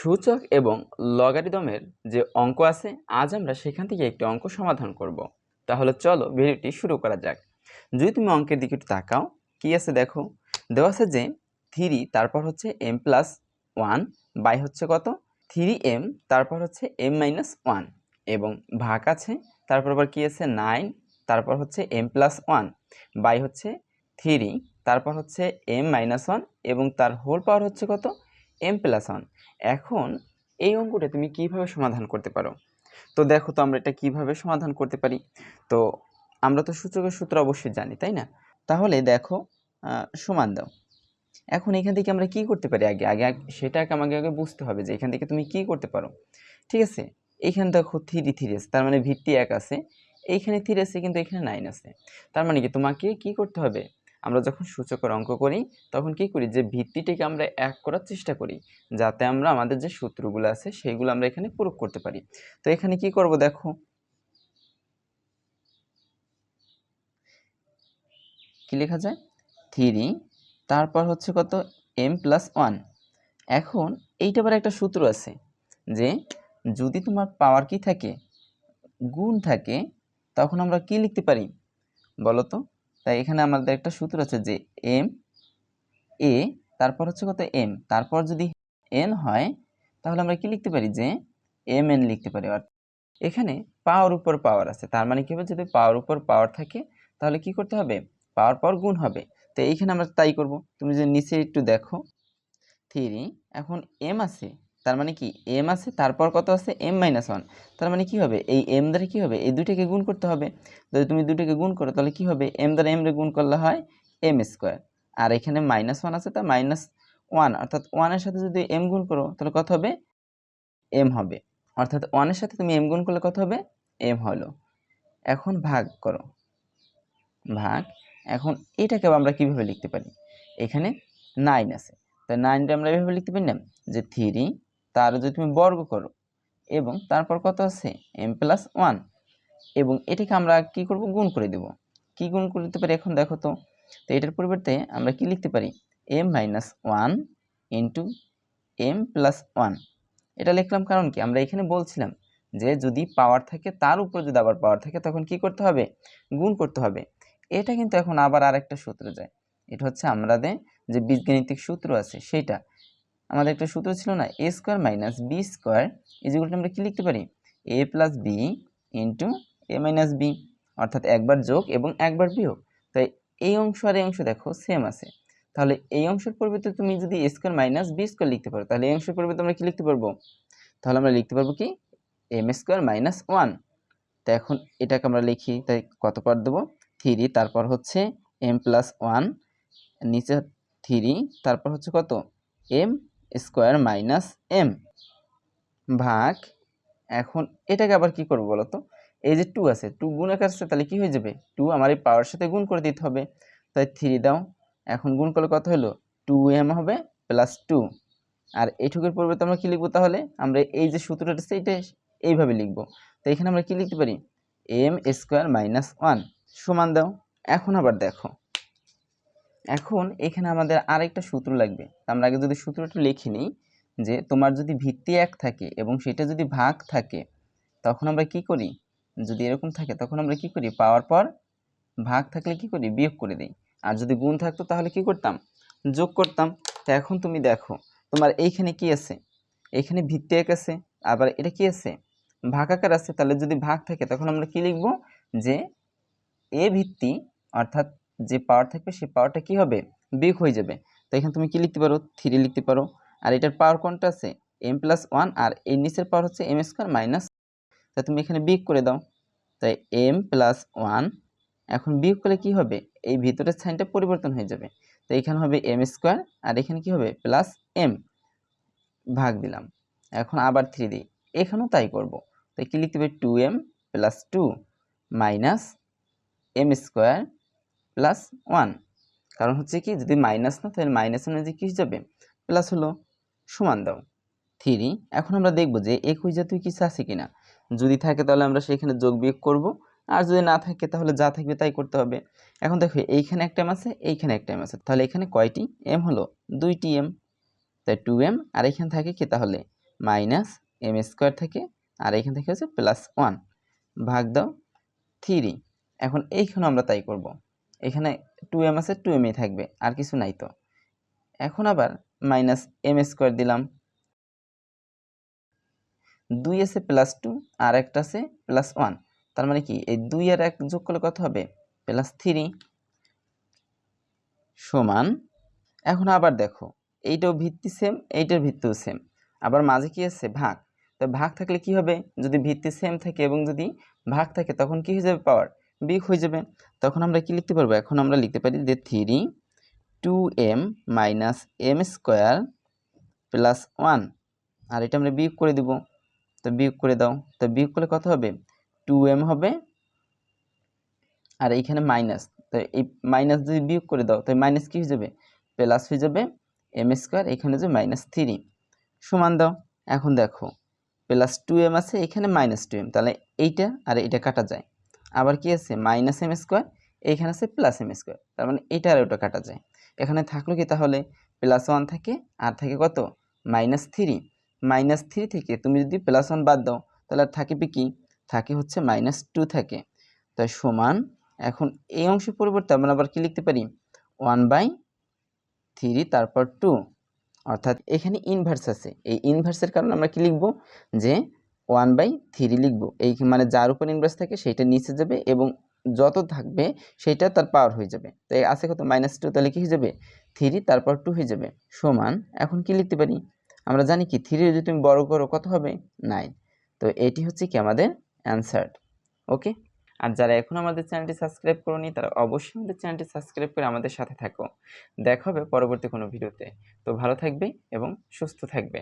সূচক এবং লগারিদমের যে অঙ্ক আছে, আজ আমরা সেখান থেকে একটি অঙ্ক সমাধান করব। তাহলে চলো ভিডিওটি শুরু করা যাক। যদি তুমি অঙ্কের দিকে একটু তাকাও, কি আছে দেখো? দেওয়া আছে যে থ্রি তারপর হচ্ছে এম প্লাস ওয়ান বাই হচ্ছে কত? থ্রি এম তারপর হচ্ছে এম মাইনাস ওয়ান এবং ভাগ আছে, তারপর আবার কী আছে? নাইন তারপর হচ্ছে এম প্লাস ওয়ান বাই হচ্ছে থ্রি তারপর হচ্ছে এম মাইনাস ওয়ান এবং তার হোল পাওয়ার হচ্ছে কত? এম প্লাস ওয়ান এখন এই অঙ্কটা তুমি কীভাবে সমাধান করতে পারো? তো দেখো তো আমরা এটা কীভাবে সমাধান করতে পারি? তো আমরা তো সূচকের সূত্র অবশ্যই জানি, তাই না? তাহলে দেখো সমান দাও। এখন এখান থেকে আমরা কি করতে পারি আগে? আগে, আগে- সেটাকে আমাকে আগে বুঝতে হবে যে এখান থেকে তুমি কি করতে পারো। ঠিক আছে? এইখানে দেখো থ্রি থ্রি আছে তার মানে ভিত্তি এক আছে। এইখানে থ্রি আছে কিন্তু এখানে নাইন আছে। তার মানে কি তোমাকে কি করতে হবে? আমরা যখন সূচকের অঙ্ক করি, তখন কি করি? যে ভিত্তিটিকে আমরা এক করার চেষ্টা করি, যাতে আমরা আমাদের যে সূত্রগুলো আছে, সেইগুলো আমরা এখানে প্রয়োগ করতে পারি। তো এখানে কি করব দেখো? কি লেখা যায়? থ্রি, তারপর হচ্ছে কত? M plus one. এখন এইটা আবার একটা সূত্র আছে, যে যদি তোমার পাওয়ার কি থাকে? গুণ থাকে, তখন আমরা কি লিখতে পারি? বলো তো। তাই এখানে আমাদের একটা সূত্র আছে যে এম এ তারপর হচ্ছে কত এম তারপর যদি এন হয়, তাহলে আমরা কি লিখতে পারি? যে এম এন লিখতে পারি। অর্থাৎ এখানে পাওয়ার উপর পাওয়ার আছে। তার মানে কি হবে? যদি পাওয়ার উপর পাওয়ার থাকে, তাহলে কি করতে হবে? পাওয়ার পর গুণ হবে। তো এইখানে আমরা তাই করব। তুমি যদি নিচে একটু দেখো থ্রি এখন এম আছে। তার মানে কি? এম আছে, তারপর কত আছে? এম মাইনাস ওয়ান তার মানে কি হবে? এই এম দ্বারা কি হবে? এই দুটোকে গুণ করতে হবে। যদি তুমি দুটোকে গুণ করো, তাহলে কি হবে? এম দ্বারা এম রে গুণ করলে হয় এম স্কোয়ার আর এখানে মাইনাস ওয়ান আছে, তা মাইনাস ওয়ান অর্থাৎ ওয়ানের সাথে যদি এম গুণ করো, তাহলে কত হবে? এম হবে। অর্থাৎ ওয়ানের সাথে তুমি এম গুণ করলে কত হবে? এম হলো। এখন ভাগ করো। ভাগ। এখন এটাকে আমরা কীভাবে লিখতে পারি? এখানে নাইন আছে। তো নাইনটা আমরা এভাবে লিখতে পারি না? যে থ্রি তার যদি তুমি বর্গ করো, এবং তারপর কত আছে? এম প্লাস ওয়ান এবং এটাকে আমরা কি করব? গুণ করে দেব। কি গুণ করে দিতে পারি এখন দেখো তো? তো এটার পরিবর্তে আমরা কি লিখতে পারি? M minus one into M plus one এটা লিখলাম কারণ কি? আমরা এখানে বলছিলাম যে যদি পাওয়ার থাকে, তার উপর যদি আবার পাওয়ার থাকে, তখন কি করতে হবে? গুণ করতে হবে। এটা কিন্তু এখন আবার আরেকটা সূত্র যায়। এটা হচ্ছে আমাদের যে বীজগাণিতিক সূত্র আছে, সেটা। আমাদের একটা সূত্র ছিল না A square minus B square ইজিগুলো আমরা কি লিখতে পারি? A plus B into A minus B অর্থাৎ একবার যোগ এবং একবার বিয়োগ। তাই এই অংশ আর এই অংশ দেখো সেম আছে। তাহলে এই অংশের পরিবর্তে তুমি যদি A square minus B square লিখতে পারো, তাহলে এই অংশের পরিবর্তে আমরা কি লিখতে পারব? তাহলে আমরা লিখতে পারব কি? এম স্কোয়ার মাইনাস ওয়ান তো এখন এটাকে আমরা লিখি, তাই কত পার দেবো? থ্রি তারপর হচ্ছে এম প্লাস ওয়ান নিচে থ্রি তারপর হচ্ছে কত? এম স্কোয়ার মাইনাস এম ভাগ, এখন এটাকে আবার কি করব বলো তো এই যে টু আছে টু গুণ আকার আছে তাহলে কি হয়ে যাবে? টু আমার এই পাওয়ার সাথে গুণ করে দিতে হবে। তাই থ্রি দাও। এখন গুণ করলে কত হলো? টু এম হবে প্লাস টু আর এইটুকুর পরিবর্তে আমরা কি লিখব তাহলে? আমরা এই যে সূত্রটা আছে এটা এইভাবে লিখব। তো এখানে আমরা কি লিখতে পারি? এম স্কোয়ার মাইনাস ওয়ান সমান দাও। এখন আবার দেখো। এখন এখানে আমাদের আরেকটা সূত্র লাগবে। আমরা আগে যদি সূত্রটা লিখে নিই যে তোমার যদি ভিত্তি এক থাকে এবং সেটা যদি ভাগ থাকে, তখন আমরা কি করি? যদি এরকম থাকে, তখন আমরা কি করি? পাওয়ার পর ভাগ থাকলে কি করি? বিয়োগ করে দিই। আর যদি গুণ থাকতো, তাহলে কি করতাম? যোগ করতাম। তো এখন তুমি দেখো, তোমার এইখানে কি আছে? এখানে ভিত্তি এক আছে, আবার এটা কি আছে? ভাগ আকার আছে। তাহলে যদি ভাগ থাকে, তখন আমরা কি লিখব? যে এ ভিত্তি, অর্থাৎ যে পাওয়ার থাকবে সেই পাওয়ারটা কি হবে? বিয়োগ হয়ে যাবে। তো এখানে তুমি কি লিখতে পারো? থ্রি লিখতে পারো। আর এটার পাওয়ার কোনটা আছে? এম প্লাস ওয়ান আর এর নিচের পাওয়ার হচ্ছে এম স্কোয়ার মাইনাস তা তুমি এখানে বিয়োগ করে দাও। তাই এম প্লাস ওয়ান এখন বিয়োগ করলে কি হবে? এই ভিতরের সাইনটা পরিবর্তন হয়ে যাবে। তো এখানে হবে এম স্কোয়ার আর এখানে কি হবে? প্লাস এম ভাগ দিলাম। এখন আবার থ্রি দিই। এখানেও তাই করব। তাই কি লিখতে হবে? Two M plus two minus M square plus one. কারণ হচ্ছে কি, যদি মাইনাস না, তাহলে মাইনাস মানে কি যাবে? প্লাস হলো সমান দাও। থ্রি, এখন আমরা দেখব যে একই জাতীয় কিছু আছে কিনা। যদি থাকে তাহলে আমরা সেখানে যোগ বিয়োগ করব। আর যদি না থাকে, তাহলে যা থাকবে তাই করতে হবে। এখন দেখো, এইখানে একটা এম আছে, এইখানে একটা এম আছে। তাহলে এখানে কয়টি? এম হলো দুইটি এম তাই টু এম আর এখানে থাকে কি? তাহলে মাইনাস এম স্কোয়ার থেকে, আর এখান থেকে হচ্ছে প্লাস ওয়ান। ভাগ দাও থ্রি। এখন এইখানে আমরা তাই করব। এখানে টু এম আছে টু এমই থাকবে, আর কিছু নাই তো। এখন আবার মাইনাস এম স্কোয়ার দিলাম। দুই আছে প্লাস টু আর একটা আছে প্লাস ওয়ান তার মানে কি, এই দুই আর এক যোগ করলে কত হবে? প্লাস থ্রি সমান, এখন আবার দেখো, এইটাও ভিত্তি সেম এইটার ভিত্তিও সেম আবার মাঝে কি আছে? ভাগ। তো ভাগ থাকলে কি হবে? যদি ভিত্তি সেম থাকে এবং যদি ভাগ থাকে, তখন কি হয়ে যাবে? পাওয়ার বিগ হয়ে যাবে। তখন আমরা কি লিখতে পারব? এখন আমরা লিখতে পারি যে three two M minus M square plus one আর এটা আমরা বিয়োগ করে দিব। তো বিয়োগ করে দাও। তো বিয়োগ করলে কত হবে? টু এম হবে। আর এইখানে মাইনাস তো এই মাইনাস যদি বিয়োগ করে দাও তো মাইনাস কি হয়ে যাবে? প্লাস হয়ে যাবে এম স্কোয়ার এখানে যে মাইনাস থ্রি সমান দাও। এখন দেখো প্লাস টু এম আছে, এখানে মাইনাস টু এম তাহলে এইটা আর এটা কাটা যায়। আবার কি আছে? মাইনাস এম স্কোয়ার এইখানে আছে প্লাস এম স্কোয়ার তার মানে এটা আর ওটা কাটা যায়। এখানে থাকল কি তাহলে? প্লাস ওয়ান থাকে, আর থাকে কত? মাইনাস থ্রি মাইনাস থ্রি থেকে তুমি যদি প্লাস ওয়ান বাদ দাও, তাহলে আর থাকে কি? থাকে হচ্ছে মাইনাস টু থাকে। তাই সমান, এখন এই অংশের পরিবর্তে আমরা আবার কি লিখতে পারি? ওয়ান বাই থ্রি তারপর টু অর্থাৎ এখানে ইনভার্স আছে। এই ইনভার্সের কারণে আমরা কি লিখব? যে ওয়ান বাই থ্রি লিখব। এই মানে যার উপর ইনভার্স থাকে সেইটা নিচে যাবে এবং যত থাকবে সেইটা তার পাওয়ার হয়ে যাবে। তো আছে কত? মাইনাস টু তাহলে কি হয়ে যাবে? থ্রি তারপর টু হয়ে যাবে। সমান এখন কি লিখতে পারি? আমরা জানি কি থ্রি যদি তুমি বড় করো কত হবে? নাইন তো এটি হচ্ছে কি আমাদের অ্যান্সার ওকে আর যারা এখন আমাদের চ্যানেলটি সাবস্ক্রাইব করনি, তারা অবশ্যই আমাদের চ্যানেলটি সাবস্ক্রাইব করে আমাদের সাথে থাকো। দেখা হবে পরবর্তী কোনো ভিডিওতে তো ভালো থাকবে এবং সুস্থ থাকবে।